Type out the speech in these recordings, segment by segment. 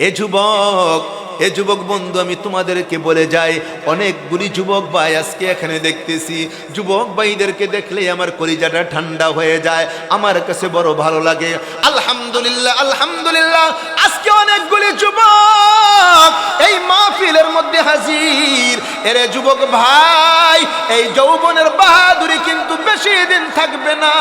এ যুবক এ যুবক বন্ধু, আমি তোমাদেরকে বলে যাই, অনেকগুলি যুবক ভাই আজকে এখানে দেখতেছি। যুবক ভাইদেরকে দেখলে আমার কলিজাটা ঠান্ডা হয়ে যায়, আমার কাছে বড় ভালো লাগে। আলহামদুলিল্লাহ আলহামদুলিল্লাহ, আজকে অনেকগুলি যুবক এই মাহফিলের মধ্যে হাজির। এরে যুবক ভাই, এই যৌবনের বাহাদুরি কিন্তু বেশি দিন থাকবে না।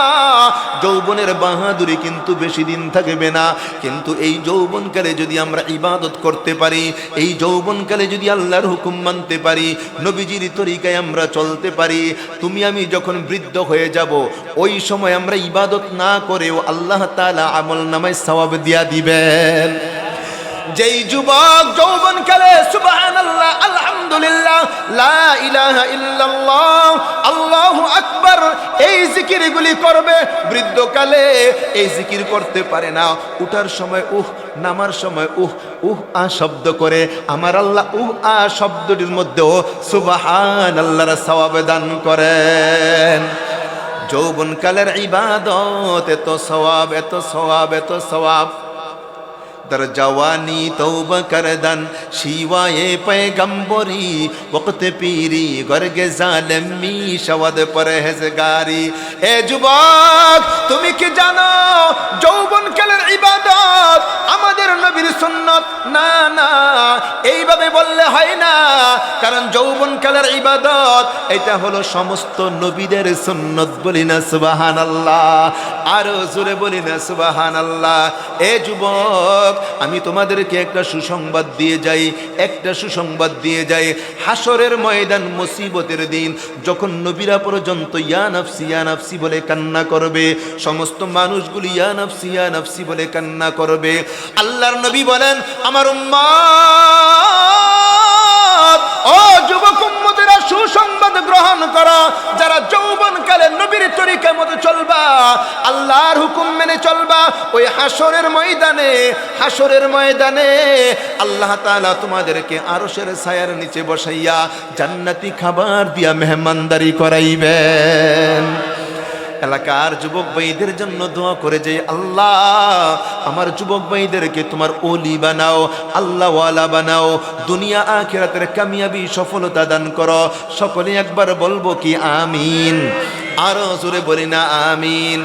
যৌবনের বাহাদুরি কিন্তু বেশি দিন থাকবে না। কিন্তু এই যৌবনকালে যদি আমরা ইবাদত করতে পারি এই যৌবনকালে যদি আল্লাহর হুকুম মানতে পারি, নবীজির তরিকায় আমরা চলতে পারি, তুমি আমি যখন বৃদ্ধ হয়ে যাব, ওই সময় আমরা ইবাদত না করেও আল্লাহ তালা আমল নামায় সওয়াব দিয়া দিবেন। যেই যুবক যৌবন কালে সুবহানাল্লাহ, আলহামদুলিল্লাহ, লা ইলাহা ইল্লাল্লাহ, আল্লাহু আকবার, এই জিকিরগুলি করবে, বৃদ্ধকালে এই জিকির করতে পারে না। উঠার সময় উহ, নামার সময় উহ উহ, আ শব্দ করে, আমার আল্লাহ উহ, আ শব্দটির মধ্যেও সুবহানাল্লাহর সওয়াব দান করেন। যৌবনকালের ইবাদত, এত সওয়াব এত সওয়াব এত সওয়াব। در जवानी तौब करदन शिवाए पैगम्बरी वक्त पीरी गर्गे জালেমি সওয়াদ পরহেজগারি এ যুবক তুমি কি জানো যৌবন কালের ইবাদত না না, এইভাবে বললে হয় না। কারণ যৌবন কালের ইবাদত, এটা হলো সমস্ত নবীদের সুন্নত বলি না, সুবহানাল্লাহ। আরও জোরে বলি না, সুবহানাল্লাহ। এ যুবক, আমি তোমাদেরকে একটা সুসংবাদ দিয়ে যাই, একটা সুসংবাদ দিয়ে যাই। হাসরের ময়দান মুসিবতের দিন, যখন নবীরা পর্যন্ত ইয়া নাফসি ইয়া নাফসি বলে কান্না করবে, সমস্ত মানুষগুলি ইয়া নাফসি ইয়া নাফসি বলে কান্না করবে। আল্লাহর নবী বলেন আমার উম্মাত। ও যুবক উম্মতেরা, সুসংবাদ গ্রহণ করা। যারা যৌবন কালে নবীর তরিকার মতো চলবা, আল্লাহর হুকুম মেনে চলবা, ওই হাসরের ময়দানে হাসরের ময়দানে আল্লাহ তাআলা তোমাদেরকে আরশের ছায়ার নিচে বসাইয়া জান্নাতি খাবার দিয়া মেহমানদারি করাইবেন। এলাকার যুবক ভাইদের জন্য দোয়া করে যে, আল্লাহ, আমার যুবক ভাইদেরকে তোমার ওলি বানাও, আল্লাহওয়ালা বানাও, দুনিয়া আখেরাতের কামিয়াবি সফলতা দান করো। সকলে একবার বলব কি, আমিন। আরও জোরে বলি না, আমিন।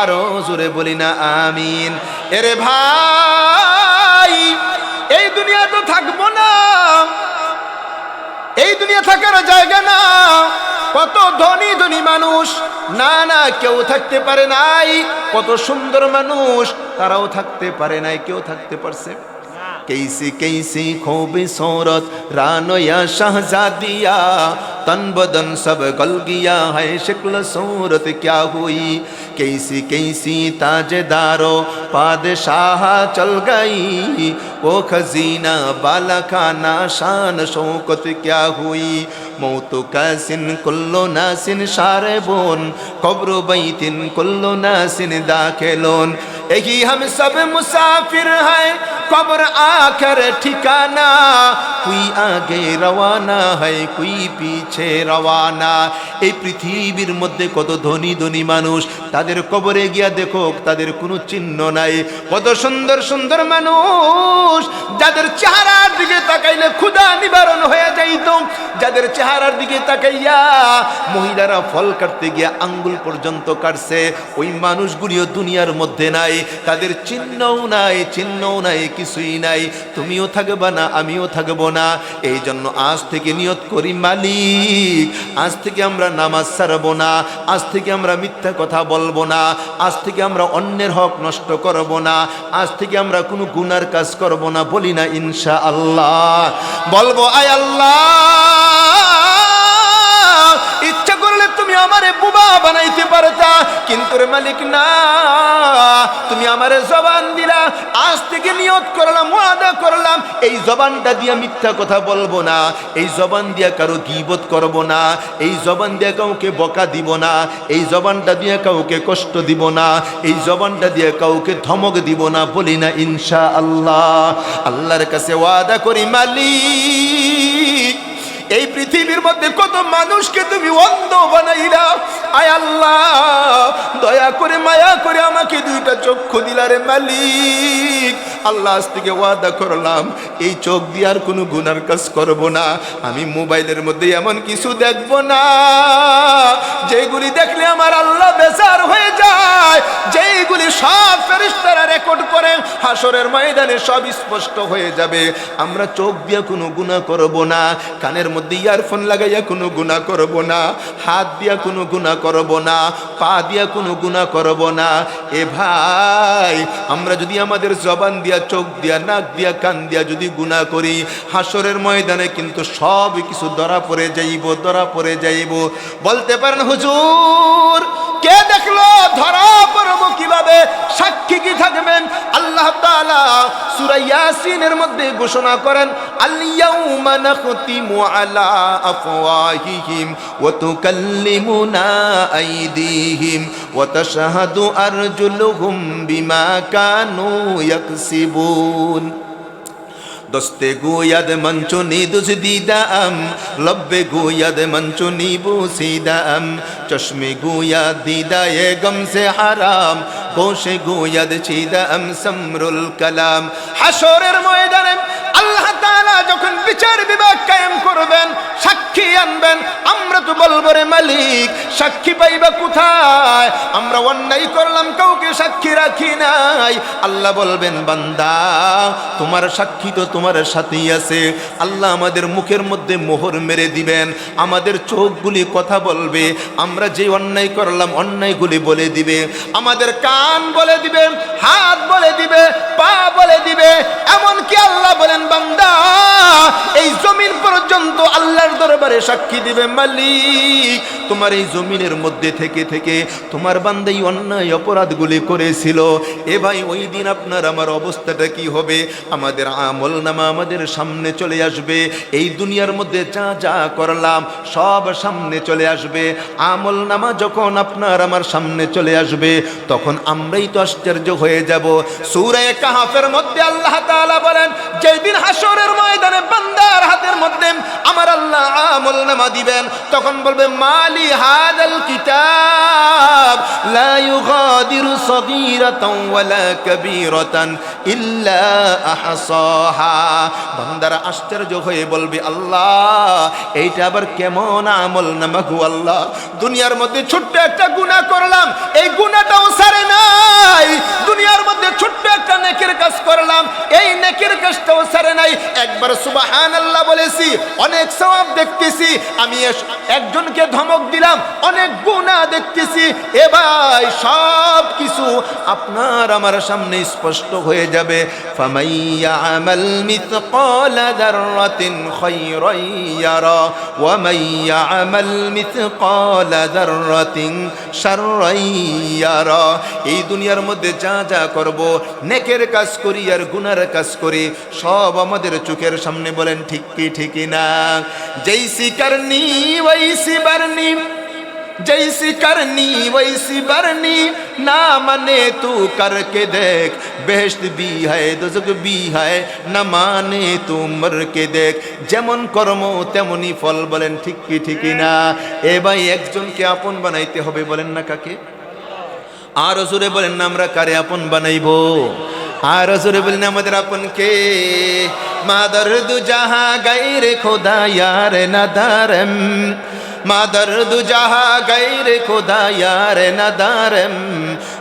আরও জোরে বলি না, আমিন। এরে ভাই, এই দুনিয়া তো থাকব না, এই দুনিয়া থাকার জায়গা না। কত ধনী ধনী মানুষ না না কেউ থাকতে পারে নাই কত সুন্দর মানুষ তারাও থাকতে পারে নাই কেউ থাকতে পারছে कैसी कैसी खूबसूरत रानोया शहजादिया तन बदन सब गल गया है शक्ल सूरत क्या हुई कैसी कैसी ताजदारो पादशाह चल गई वो खजीना बाला खाना शान शौकत क्या हुई मौत का सिन कुल्लो नासिन शारे बोन कब्र बैतिन कुल्लो नासिन दाखिलोन यही हम सब मुसाफिर हैं कब्र आकर ठिकाना कोई आगे रवाना है कोई पीछे রওয়ানা। এই পৃথিবীর মধ্যে কত ধনী ধনী মানুষ, তাদের কবরে গিয়া দেখো, তাদের কোনো চিহ্ন নাই। কত সুন্দর সুন্দর মানুষ, যাদের চেহারার দিকে তাকাইলে ক্ষুধা নিবারণ হয়ে যাইত। যাদের চেহারার দিকে তাকাইয়া মহিলারা ফল কাটতে গিয়া আঙ্গুল পর্যন্ত কাটছে, ওই মানুষগুলিও দুনিয়ার মধ্যে নাই। তাদের চিহ্নও নাই চিহ্নও নাই, কিছুই নাই। তুমিও থাকবা না, আমিও থাকব না। এই জন্য আজ থেকে নিয়ত করি মালিক। আজ থেকে আমরা নামাজ ছাড়বো না, আজ থেকে আমরা মিথ্যা কথা বলব না, আজ থেকে আমরা অন্যের হক নষ্ট করব না, আজ থেকে আমরা কোনো গুনার কাজ করব না বলি না ইনশা আল্লাহ বলব, আয় আল্লাহ, ইচ্ছা করলে তুমি আমারে বুবা বানাইতে পারতা, কিন্তু রে মালিক, না। আমারে জবান দিলা, আজ থেকে নিয়ত করলাম, ওয়াদা করলাম, এই জবানটা দিয়া মিথ্যা কথা বলব না, এই জবান দিয়া কারও গিবত করব না, এই জবান দিয়া কাউকে বকা দিব না, এই জবানটা দিয়ে কাউকে কষ্ট দিব না, এই জবানটা দিয়ে কাউকে ধমক দিব না, বলি না ইনশা আল্লাহ আল্লাহর কাছে ওয়াদা করি, মালিক। এই পৃথিবীর মধ্যে কত মানুষকে তুমি অন্ধ বানাইলা? আয় আল্লাহ, দয়া করে, মায়া করে আমাকে দুইটা চক্ষু দিলারে মালিক। আল্লাহ আজ থেকে ওয়াদা করলাম, এই চোখ দিয়ে আর কোনো গুনার কাজ করব না। আমি মোবাইলের মধ্যে এমন কিছু দেখব না। যেগুলি দেখলে আমার আল্লাহ বেজার হয়ে যায়। সব ফেরিস্তারা রেকর্ড করে হাসরের ময়দানে সব স্পষ্ট হয়ে যাবে। আমরা চোখ দিয়ে কোনো গুণা করব না, কানের মধ্যে ইয়ারফোন লাগাইয়া কোনো গুণা করব না, হাত দিয়া কোনো গুণা করব না, পা দিয়া কোনো গুণা করব না। এ ভাই, আমরা যদি আমাদের জবান দিয়া, চোখ দিয়া, নাক দিয়া, কান দিয়া যদি গুণা করি হাসরের ময়দানে কিন্তু সব কিছু ধরা পড়ে যাইব, ধরা পড়ে যাইব। বলতে পারেন, হুজুর, কে দেখল, ধরা পড়ব কীভাবে? সাক্ষী কি থাকবেন? আল্লাহ তাআলা মধ্যে ঘোষণা করেন আল ইয়াউমা নাখতিমু বিমা কানু ইয়াকসিবুন। দস্তে গোয়াদ মঞ্চ নিদুস দিদাম লব্বে গোয়াদ মঞ্চ বুসিদাম সিদাম চশমে গোয়াদ দিদায়ে গম সে হারাম, গোশে গোয়াদ চিদাম সমরুল কালাম। হাসরের ময়দানে আল্লাহ যখন বিচার বিভাগ কায়েম করবেন, সাক্ষী আনবেন, আমরা তো বলব রে মালিক, সাক্ষী পাইবা কোথায়? আমরা অন্যায় করলাম, কাউকে সাক্ষী রাখি নাই। আল্লাহ বলবেন, বান্দা, তোমার সাক্ষী তো তোমার সাথেই আছে। আল্লাহ আমাদের মুখের মধ্যে মোহর মেরে দিবেন, আমাদের চোখগুলি কথা বলবে, আমরা যে অন্যায় করলাম, অন্যায়গুলি বলে দিবে। আমাদের কান বলে দিবে, হাত বলে দিবে, পা বলে দিবে এমন কি আল্লাহ বলেন, বান্দা এই জমিন পর্যন্ত আল্লাহর দরবারে সাক্ষী দিবে মালিক। তোমার এই জমিনের মধ্যে থেকে থেকে তোমার বান্দাই অন্যায় অপরাধগুলি করেছিল। এ ভাই, ওই দিন আপনার আমার অবস্থাটা কি হবে? আমাদের আমল নামা আমাদের সামনে চলে আসবে। এই দুনিয়ার মধ্যে যা যা করলাম সব সামনে চলে আসবে। আমল নামা যখন আপনার আমার সামনে চলে আসবে, তখন আমরাই তো আশ্চর্য হয়ে যাব। সুরে কাহাফের মধ্যে আল্লাহ বলেন, যেদিন হাসরের ময়দানে বান্দার হাতের মধ্যে আমার আল্লাহ আমল নামা দিবেন। তখন বলবে, মালি হাদাল কিতাব লা ইউগাদিরু সগীরাতাও ওয়ালা কাবীরাতান। ইল্লা আহসাহা। বান্দারা আশ্চর্য হয়ে বলবে, আল্লাহ, এইটা আবার কেমন আমল নামা গো আল্লাহ। দুনিয়ার মধ্যে ছোট্ট একটা গুনাহ করলাম, এই গুনাহটাও সারে নাই। দুনিয়ার মধ্যে ছোট্ট একটা নেকের কাজ করলাম, এই নেকের কাজটাও সারে নাই। একবার সুবাহান আল্লাহ বলেছি, অনেক সওয়াব দেখতেছি, আমি একজনকে ধমক দিলাম, অনেক গুনাহ দেখতেছি। এ ভাই সব কিছু আপনার আমার সামনে স্পষ্ট হয়ে যাবে। এই দুনিয়ার মধ্যে যা যা করব, নেকের কাজ করি আর গুনার কাজ করি, সব আমাদের চোখের সামনে বলেন, ঠিক কি, ঠিক না? জৈসি করনি ওইসি বরনি जैसी करनी वैसी बरनी ना मने तू करके देख बेहश्त भी है दोजक भी है না মানে তু মর কে দেখ যেমন কর্ম তেমনি ফল বলেন ঠিক কি ঠিকই না এ ভাই একজনকে আপন বানাইতে হবে বলেন না কাকে আর জোরে বলেন না আমরা কারে আপন বানাইবো আর জোরে বলেন আমাদের আপন কে মাদার দু জাহা গাইরে খোদা ইয়ার নাদারম मादर दुजहा गैर खुदा यार नदारम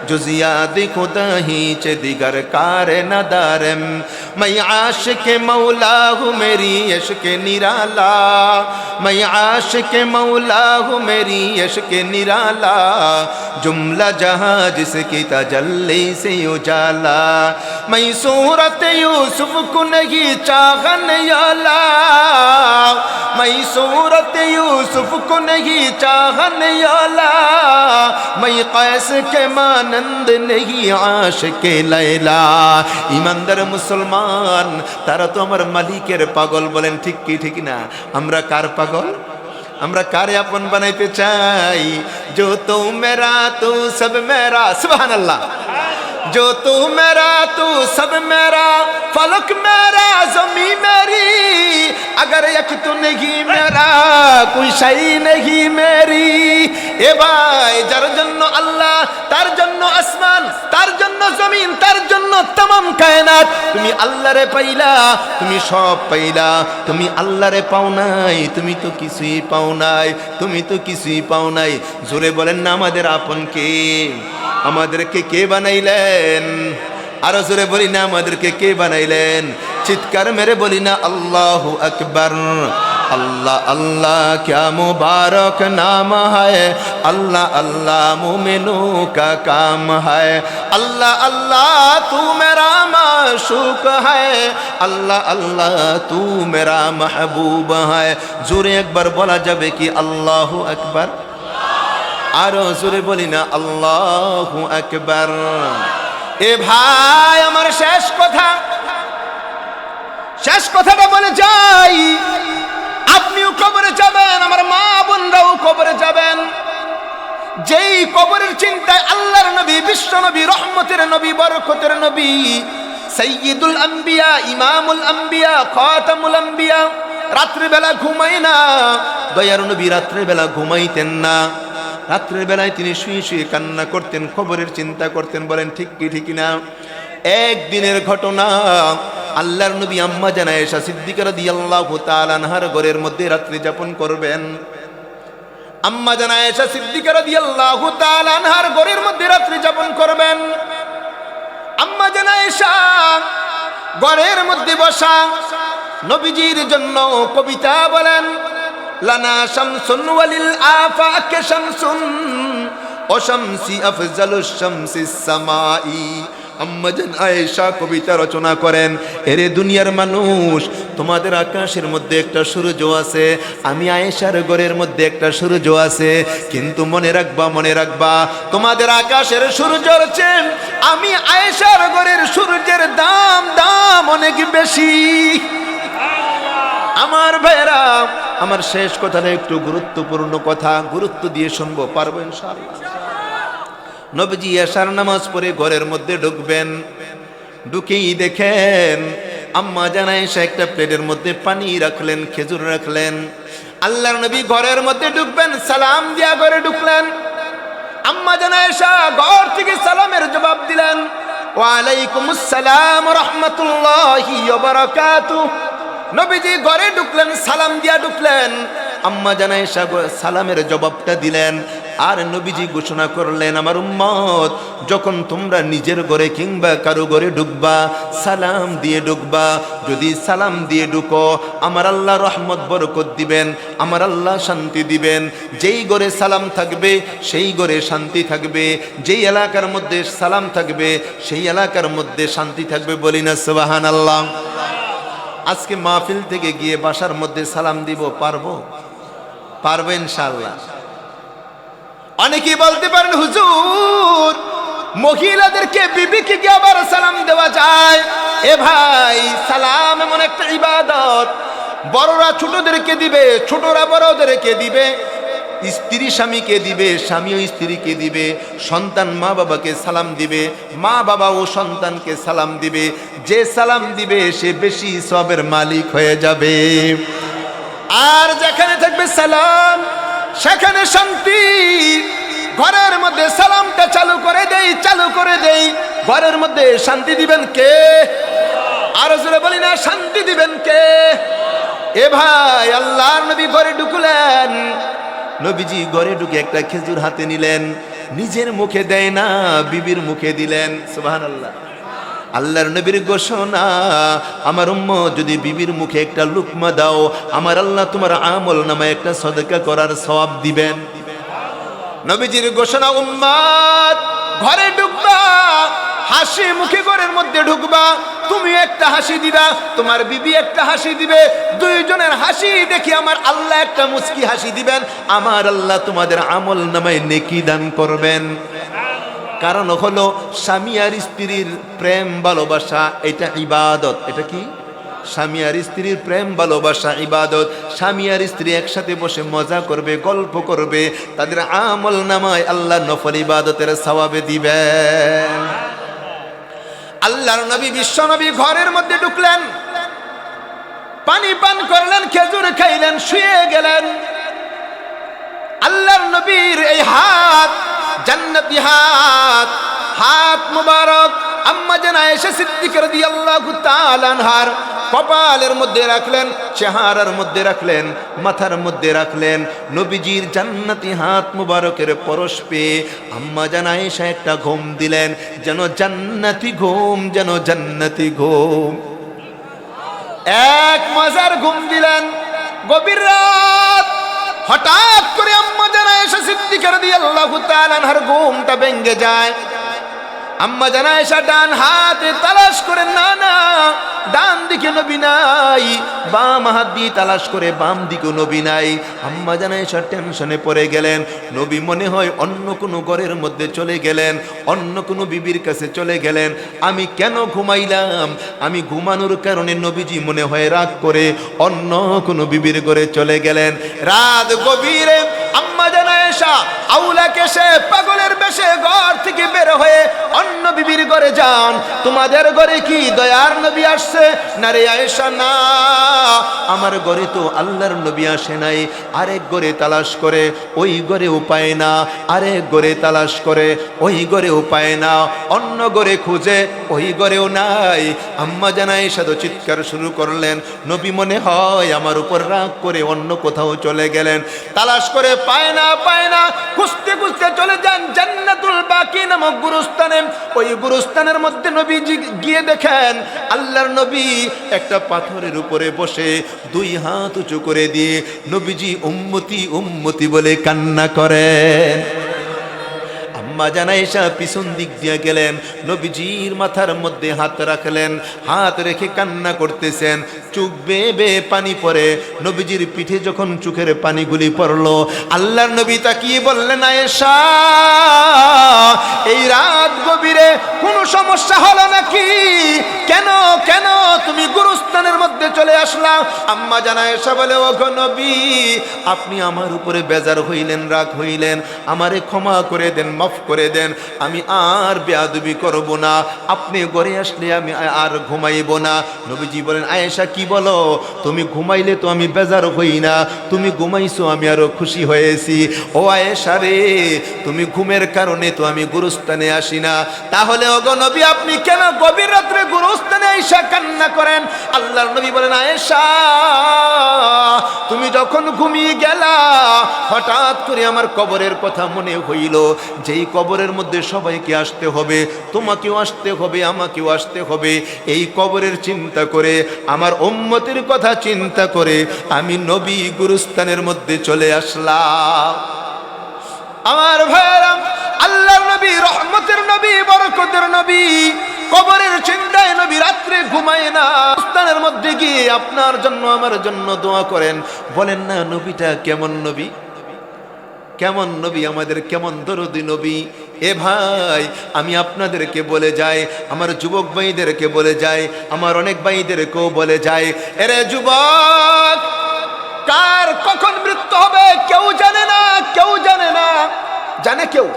जुजियाद खुदा ही चे दिगर कार नदारम। मैं आश के मौला हूँ मेरी यश के निराला, मैं आश के मौला हूँ मेरी यश के निराला, जुमला जहाँ जिसकी तजल्ली से उजाला। मैं सूरत यूसुफ को नहीं चाहन याला, मैं सूरत यूसुफ को नहीं चाहन याला मैं कैस के मानंद नहीं आशिक लैला ইমানদার মুসলমান তারা তো আমার মালিকের পাগল বলেন ঠিক কি ঠিক না আমরা কার পাগল আমরা কারে আপন বানাইতে চাই जो तू मेरा तू सब मेरा सुबहान अल्लाह जो तू मेरा तू सब मेरा फलक मेरा जमी मेरी अगर एक तो नहीं मेरा कोई सही नहीं मेरी এ ভাই যার জন্য আল্লাহ তার জন্য আসমান তার জন্য জমিন তার জন্য तमाम কায়নাত তুমি আল্লাহরে পাইলা তুমি সব পাইলা তুমি আল্লাহরে পাও নাই তুমি তো কিছুই পাও নাই তুমি তো কিছুই পাও নাই জোরে বলেন না আমাদের আপন কে আমাদেরকে কে বানাইলেন? আরও জোরে বলি না, আমাদেরকে কে বানাইলেন? চিৎকার মেরে বলি না, আল্লাহ আকবর। আল্লাহ আল্লাহ, ক্যা মুবারক নাম হায়। আল্লাহ আল্লাহ, মুমিনু কা কাম হায়। আল্লাহ আল্লাহ, তু মেরা মাশুক হায়। আল্লাহ আল্লাহ, তু মেরা মাহবুব হায়। জোরে একবার বলা যাবে কি আল্লাহ আকবর? আরও জোরে বলি না, আল্লাহু আকবার। এ ভাই, আমার শেষ কথা। শেষ কথাটা বলে যাই। আপনিও কবরে যাবেন, আমার মা বোনরাও কবরে যাবেন। যেই কবরের চিন্তায় আল্লাহর নবী, বিশ্ব নবী, রহমতের নবী, বরকতের নবী সৈয়দুল আম্বিয়া, ইমামুল আম্বিয়া, খাতামুল আম্বিয়া, রাত্রিবেলা ঘুমাই না। দয়ার নবী, রাত্রিবেলা ঘুমাইতেন না। রাত্রের বেলায় তিনি শুয়ে শুয়ে কান্না করতেন, খবরের চিন্তা করতেন, বলেন, ঠিক কি, ঠিক না? একদিনের ঘটনা, আল্লাহর নবী আম্মা জানা এসা সিদ্দিকার তাআলা আনহার ঘরের মধ্যে রাত্রি যাপন করবেন। আম্মা জানা এসা সিদ্দিকার দিয়াল্লাহু তাআলা আনহার ঘরের মধ্যে রাত্রি যাপন করবেন। আম্মা জানা এসা ঘরের মধ্যে বসা নবীজির জন্য কবিতা বলেন লানা শামসুন ওয়ালিল আফাকে শামসুন ও শামসি আফজালুশ শামসিস সামাই। আম্মাজান আয়েশা কবিতা রচনা করেন, এরে দুনিয়ার মানুষ, তোমাদের আকাশের মধ্যে একটা সূর্য আছে, আমি আয়েশার ঘরের মধ্যে একটা সূর্য আছে, কিন্তু মনে রাখবা মনে রাখবা, তোমাদের আকাশের সূর্য চেয়ে আমি আয়েশার ঘরের সূর্যের দাম দাম অনেক বেশি। আমার ভাইরা আমার শেষ কথাটা একটু গুরুত্বপূর্ণ কথা, গুরুত্ব দিয়ে শুনব, পারব নবজি এশার নামাজ পড়ে ঘরের মধ্যে ঢুকবেন, ঢুকেই দেখেন আম্মা জানায় সে একটা প্লেটের মধ্যে পানি রাখলেন, খেজুর রাখলেন। আল্লাহর নবী ঘরের মধ্যে ঢুকবেন, সালাম দিয়া ঘরে ঢুকলেন। আম্মা জানায় ঘর থেকে সালামের জবাব দিলেন ওয়ালাইকুম আসসালাম রহমতুল্লাহি নবীজি ঘরে ঢুকলেন, সালাম দিয়া ঢুকলেন। আম্মা জানাই সালামের জবাবটা দিলেন। আর নবীজি ঘোষণা করলেন, আমার উম্মত, যখন তোমরা নিজের ঘরে কিংবা কারও ঘরে ঢুকবা, সালাম দিয়ে ঢুকবা। যদি সালাম দিয়ে ঢুকো, আমার আল্লাহ রহমত, বরকত দিবেন, আমার আল্লাহ শান্তি দিবেন। যেই ঘরে সালাম থাকবে, সেই ঘরে শান্তি থাকবে। যেই এলাকার মধ্যে সালাম থাকবে, সেই এলাকার মধ্যে শান্তি থাকবে বলি না সুবাহান আল্লাহ আজকে মাহফিল থেকে গিয়ে বাসার মধ্যে সালাম দিব, পারব? পারব ইনশাল্লাহ অনেকেই বলতে পারেন, হুজুর, মহিলাদেরকে বিবিকে গিয়ে আবার সালাম দেওয়া যায়? এ ভাই, সালাম এমন একটা ইবাদত। বড়রা ছোটদেরকে দিবে, ছোটরা বড়দেরকে দিবে। স্ত্রী স্বামীকে দিবে, স্বামীও স্ত্রীকে দিবে, সন্তান মা বাবাকে সালাম দিবে মা বাবা ও সন্তানকে সালাম দিবে। যে সালাম দিবে, সে বেশি সবের মালিক হয়ে যাবে। আর যেখানে থাকবে সালাম, সেখানে শান্তি। ঘরের মধ্যে সালামটা চালু করে দেই, চালু করে দেই। ঘরের মধ্যে শান্তি দিবেন কে? আরও জোরে বলি না, শান্তি দিবেন কে? এ ভাই, আল্লাহর নবী ঘরে ঢুকলেন। নবীজি ঘরে ঢুকে একটা খেজুর হাতে নিলেন, নিজের মুখে দেয় না, বিবির মুখে দিলেন। সুবাহান আল্লাহ আল্লাহর নবীর ঘোষণা, আমার উম্ম যদি বিবির মুখে একটা লুকমা দাও, আমার আল্লাহ তোমার আমল নামে একটা সদকা করার সওয়াব দিবেন। নবীজির ঘোষণা উম্মাদ ঘরে ঢুকবা হাসি মুখে ঘরের মধ্যে ঢুকবা, তুমি একটা হাসি দিবা, তোমার বিবি একটা হাসি দিবে, দুইজনের হাসি দেখি আমার আল্লাহ একটা মুস্কি হাসি দিবেন, আমার আল্লাহ তোমাদের আমল নামায় নেকি দান করবেন। কারণ হলো, স্বামী আর স্ত্রীর প্রেম ভালোবাসা, এটা ইবাদত। এটা কি? স্বামী আর স্ত্রীর প্রেম ভালোবাসা, ইবাদত। স্বামী আর স্ত্রী একসাথে বসে মজা করবে, গল্প করবে, তাদের আমল নামায় আল্লাহ নফল ইবাদতের সওয়াবে দিবেন। আল্লাহর নবী, বিশ্ব নবী ঘরের মধ্যে ঢুকলেন। পানি পান করলেন, খেজুর খাইলেন, শুয়ে গেলেন। আল্লাহর নবীর এই হাত, জান্নাতি হাত হাত মুবারক আম্মা জানা এসে সিদ্দিকের দিয়ে আল্লাহ তালানহার কপালের মধ্যে রাখলেন, চেহারার মধ্যে রাখলেন, মাথার মধ্যে রাখলেন। নবীজির জান্নাতি হাত মুবারকের পরশ পেয়ে আম্মা জানা এসে একটা ঘুম দিলেন, যেন জান্নাতি ঘুম, যেন জান্নাতি ঘুম। এক মজার ঘুম দিলেন, গভীর রাত। হঠাৎ করে আম্মা জানা এসে সিদ্দিকার দিয়ে আল্লাহ তালানহার ঘুমটা ভেঙ্গে যায়। আম্মা জানা এসা ডান হাতে তালাশ করে, না না, ডান দিকে নবী নাই, বাম হাত দিয়ে তালাশ করে, বাম দিকে নবী নাই। আম্মা জানা এসা টেনশনে পড়ে গেলেন। নবী মনে হয় অন্য কোনো ঘরের মধ্যে চলে গেলেন, অন্য কোনো বিবির কাছে চলে গেলেন। আমি কেন ঘুমাইলাম? আমি ঘুমানোর কারণে নবীজি মনে হয় রাগ করে অন্য কোনো বিবির ঘরে চলে গেলেন। রাত গভীরে আম্মা জানা এসা আউলা কেসে পাগলের বেশে ঘর থেকে বের হয়ে অন্য বিবির ঘরে যান। তোমাদের ঘরে কি দয়ার নবী আসছে? না রে আয়েশা, না। আমার ঘরে তো আল্লাহর নবী আসে নাই। আরেক ঘরে তালাশ করে, ওই ঘরে উপায় না। আরেক ঘরে তালাশ করে, ওই ঘরে উপায় না। অন্য ঘরে খুঁজে, ওই ঘরেও নাই। আম্মা জানাই সাধু চিৎকার শুরু করলেন। নবী মনে হয় আমার উপর রাগ করে অন্য কোথাও চলে গেলেন। তালাশ করে, পায় না, পায় না। খুঁজতে খুঁজতে চলে যান জান্নাতুল বাকি নামক গুরুস্থানে। ওই গুরুস্থানের মধ্যে নবীজি গিয়ে দেখেন, আল্লাহর নবী একটা পাথরের উপরে বসে দুই হাত উঁচু করে দিয়ে নবীজি উম্মতি উম্মতি বলে কান্না করেন। আম্মা জানাইশা পিছন দিক দিয়ে গেলেন। নবীজির মাথার মধ্যে হাত রাখলেন, হাত রেখে কান্না করতেছেন। পানি পড়ে। নবীজির পিঠে যখন চোখের পানিগুলি পড়ল, আল্লাহর নবী তাকিয়ে বললেন, আয়েশা, এই রাত গভীরে কোনো সমস্যা হলো নাকি? কেন কেন তুমি আম্মা জানা এসা বলে, ও নবী, আপনি আমার উপরে বেজার হইলেন, রাগ হইলেন। আমারে ক্ষমা করে দেন, মাফ করে দেন। আমি আর বেয়াদবি করব না। আপনি ঘরে আসলে আমি আর ঘুমাইব না। নবীজি বলেন, আয়েশা, কি বলো? তুমি ঘুমাইলে তো আমি বেজার হই না। তুমি ঘুমাইছো, আমি আরও খুশি হয়েছি। ও আয়েশা রে, তুমি ঘুমের কারণে তো আমি গুরুস্থানে আসি না। তাহলে ওগো নবী, আপনি কেন গভীর রাত্রে গুরুস্থানে আইসা কান্না করেন? আল্লাহর নবী বলেন, আয়েশা তুমি যখন ঘুমিয়ে গেলা, হঠাৎ করে আমার কবরের কথা মনে হইল, যেই কবরের মধ্যে সবাইকে আসতে হবে, তোমাকেও আসতে হবে, আমাকেও আসতে হবে। এই কবরের চিন্তা করে, আমার উম্মতের কথা চিন্তা করে, আমি নবী গুরুস্থানের মধ্যে চলে আসলাম। আমার ভাইয়েরা, আল্লাহর নবী, রহমতের নবী, বরকতের নবী কবরের চিন্তায় নবী রাত্রে ঘুমায় না। স্থানের মধ্যে গিয়ে আপনার জন্য, আমার জন্য দোয়া করেন। বলেন না, নবীটা কেমন নবী? কেমন নবী? আমাদের কেমন দরদি নবী? এ ভাই, আমি আপনাদেরকে বলে যাই, আমার যুবক ভাইদেরকে বলে যাই, আমার অনেক ভাইদেরকেও বলে যাই। এরে যুবক, কার কখন মৃত্যু হবে? কেউ জানে না, কেউ জানে না। জানে কেউ?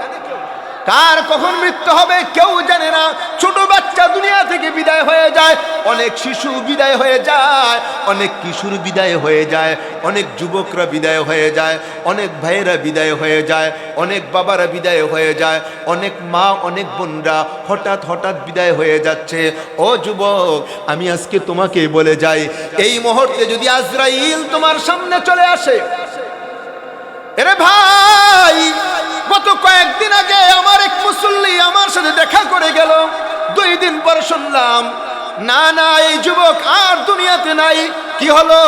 কার কখন মৃত্যু হবে কেউ জানে না। ছোট বাচ্চা দুনিয়া থেকে বিদায় হয়ে যায়, অনেক শিশু বিদায় হয়ে যায়, অনেক কিশোর বিদায় হয়ে যায়, অনেক যুবকরা বিদায় হয়ে যায়, অনেক ভাইয়েরা বিদায় হয়ে যায়, অনেক বাবারা বিদায় হয়ে যায়, অনেক মা, অনেক বোনরা হঠাৎ হঠাৎ বিদায় হয়ে যাচ্ছে। ও যুবক, আমি আজকে তোমাকে বলে যাই, এই মুহূর্তে যদি আজরাইল তোমার সামনে চলে আসে, এরে ভাই গত কয়েকদিন আগে আমার এক মুসল্লি আমার সাথে দেখা করে গেল। দুই দিন পর শুনলাম না না এই যুবক আর দুনিয়াতে নাই। কি হলো?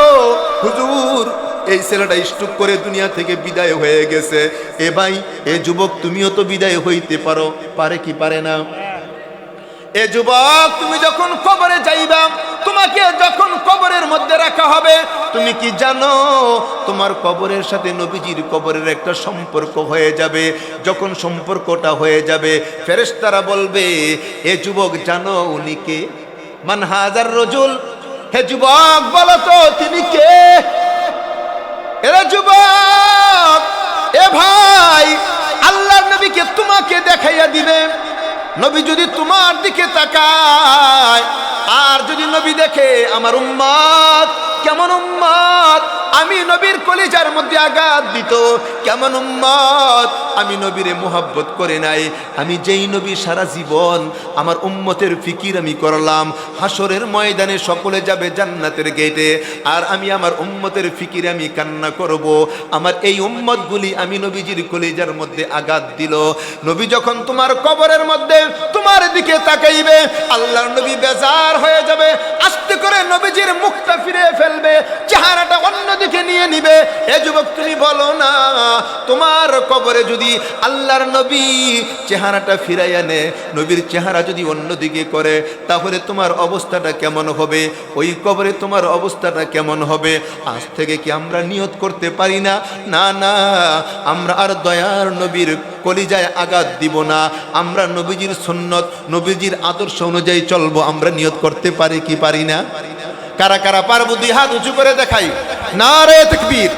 হুজুর এই ছেলেটা স্টুক করে দুনিয়া থেকে বিদায় হয়ে গেছে। এ ভাই এ যুবক তুমিও তো বিদায় হইতে পারো। পারে কি পারে না? এ যুবক তুমি যখন কবরে যাইবা তোমাকে যখন কবরের মধ্যে রাখা হবে, তুমি কি জানো, তোমার কবরের সাথে নবীজির কবরের একটা সম্পর্ক হয়ে যাবে। যখন সম্পর্কটা হয়ে যাবে, ফেরেশতারা বলবে, এ যুবক, জানো উনি কে? মান হাজার রজুল? হে যুবক, বলো তো, তিনি কে? এরা যুবক, এ ভাই, আল্লাহর নবীকে তোমাকে দেখাইয়া দিবে। নবী যদি তোমার দিকে তাকায় আর যদি নবী দেখে আমার উম্মাদ কেমন উম্মত? আমি নবীর কলিজার মধ্যে আঘাত দিত। কেমন উম্মত? আমি নবীরে মোহাব্বত করে নাই। আমি যেই নবী সারা জীবন আমার উম্মতের ফিকির আমি করলাম। হাসরের ময়দানে সকলে যাবে জান্নাতের গেটে আর আমি আমার উম্মতের ফিকিরে আমি কান্না করব। আমার এই উম্মতগুলি আমি নবীজির কলিজার মধ্যে আঘাত দিল। নবী যখন তোমার কবরের মধ্যে তোমার দিকে তাকাইবে, আল্লাহর নবী বেজার হয়ে যাবে। আস্তে করে নবীজির মুখটা ফিরে ফেলবে, চেহারাটা অন্যদিকে নিয়ে নিবে। এ যুবক, তুমি বলো না, তোমার কবরে যদি আল্লাহর নবী চেহারাটা ফিরাইয়া নে নবীর চেহারা যদি অন্যদিকে করে, তাহলে তোমার অবস্থাটা কেমন হবে? ওই কবরে তোমার অবস্থাটা কেমন হবে? আজ থেকে কি আমরা নিয়ত করতে পারি না? না না, আমরা আর দয়ার নবীর কলিজায় আঘাত দিব না। আমরা নবীজির সুন্নত, নবীজির আদর্শ অনুযায়ী চলবো, আমরা নিয়ত করতে পারি কি পারি না? কারা কারা পারব দুই হাত উঁচু করে দেখাই। না রে তকবীর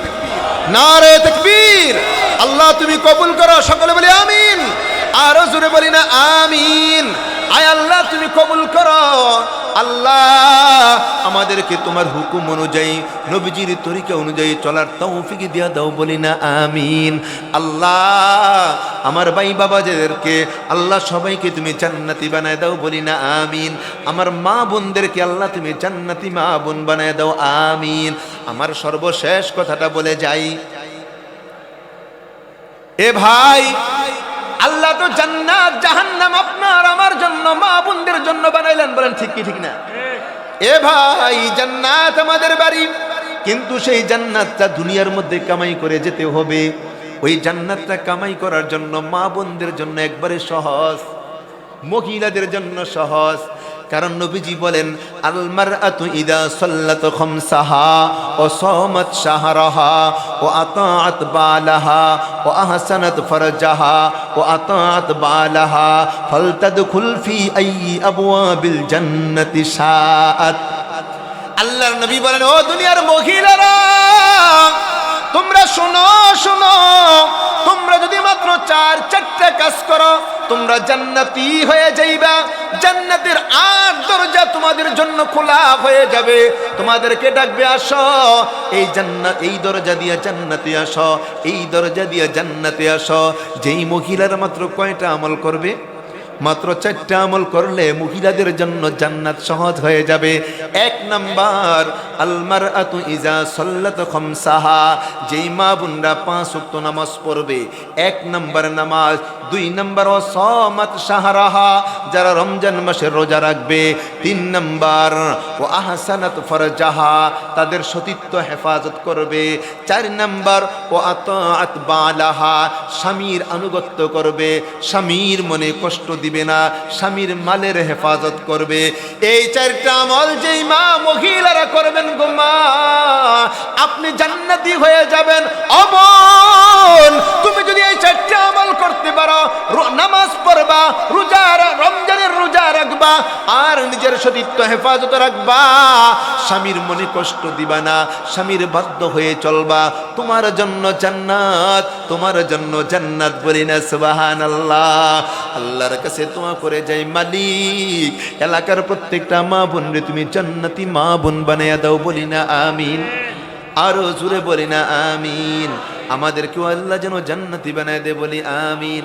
না রে তকবীর। আল্লাহ তুমি কবুল করো, সকলে বলি আমিন। আরও জোরে বলি না, আমিন। আয় আল্লাহ, তুমি কবুল করো। আল্লাহ, আমাদেরকে তোমার হুকুম অনুযায়ী, নবীজির তরিকা অনুযায়ী চলার তৌফিক দিয়া দাও বলি না, আমিন। আল্লাহ, আমার ভাই বাবাদেরকে, আল্লাহ সবাইকে তুমি জান্নাতি বানায় দাও বলি না, আমিন। আমার মা বোনদেরকে আল্লাহ তুমি জান্নাতি মা বোন বানায় দাও, আমিন। আমার সর্বশেষ কথাটা বলে যাই। এ ভাই, আল্লাহ তো জান্নাত, জাহান্নাম আপনার, আমার বলেন ঠিক কি, ঠিক না? এ ভাই, জান্নাত আমাদের বাড়ি। কিন্তু সেই জান্নাতটা দুনিয়ার মধ্যে কামাই করে যেতে হবে। ওই জান্নাতটা কামাই করার জন্য মা বোনদের জন্য একবারে সহজ, মহিলাদের জন্য সহজ। কারণ নবীজি বলেন আলমার আতু ইদা সাল্লাত খমসাহা ও সহমত শাহরাহা ও আতাত বালাহা ও আহসানাত ফরজাহা ও আতাত বালাহা ফালতাদখুল ফি আই আবওয়াবিল জান্নাতি শাআত। আল্লাহর নবী বলেন, ও দুনিয়ার মহিলারা তোমরা শোনো শোনো। তোমরা যদি মাত্র চার, চারটা কাজ করো, তোমরা জান্নাতি হয়ে যাইবা। জান্নাতের আট দরজা তোমাদের জন্য খোলা হয়ে যাবে। তোমাদেরকে ডাকবে, আসো। এই জান্নাত এই দরজা দিয়ে জান্নাতে আসো। এই দরজা দিয়ে জান্নাতে আসো। যেই মহিলারা মাত্র কয়টা আমল করবে? মাত্র চারটা আমল করলে মহিলাদের জন্য জান্নাত সহজ হয়ে যাবে। এক নাম্বার আলমার আতু ইজা সল্লাত খমসাহা, যেই মা বোনরা পাঁচ উক্ত নামাজ পড়বে। এক নাম্বার নামাজ, দুই নাম্বার ও সাহারাহা, যারা রমজান মাসে রোজা রাখবে। তিন নাম্বার ও আহসানাত ফরজাহা, তাদের সতীত্ব হেফাজত করবে। চার নাম্বার ও আত বালাহা, স্বামীর আনুগত্য করবে। স্বামীর মনে কষ্ট দিবে না, স্বামীর মালের হেফাজত করবে। এই চারটা আমল যেই মা মহিলারা করবেন গো মা, আপনি জান্নাতি হয়ে যাবেন অবন তুমি যদি এই চারটা আমল করতে পারো নামাজ পড়বা, রোজা রমজানের রোজা রাখবা, আর নিজের সতীত্ব হেফাজত রাখবা। স্বামীর মনে কষ্ট দিবা না, স্বামীর বাধ্য হয়ে চলবা। তোমার জন্য জান্নাত, তোমার জন্য জান্নাত বলি না সুবাহান আল্লাহ আল্লাহর কাছে তোমা করে যাই মালিক। এলাকার প্রত্যেকটা মা বোন রে তুমি জান্নাতি মা বোন বানাইয়া দাও বলি না, আমিন। আরও জুড়ে বলি না, আমিন। আমাদেরকেও আল্লাহ যেন জান্নাতি বানায় দে বলি, আমিন।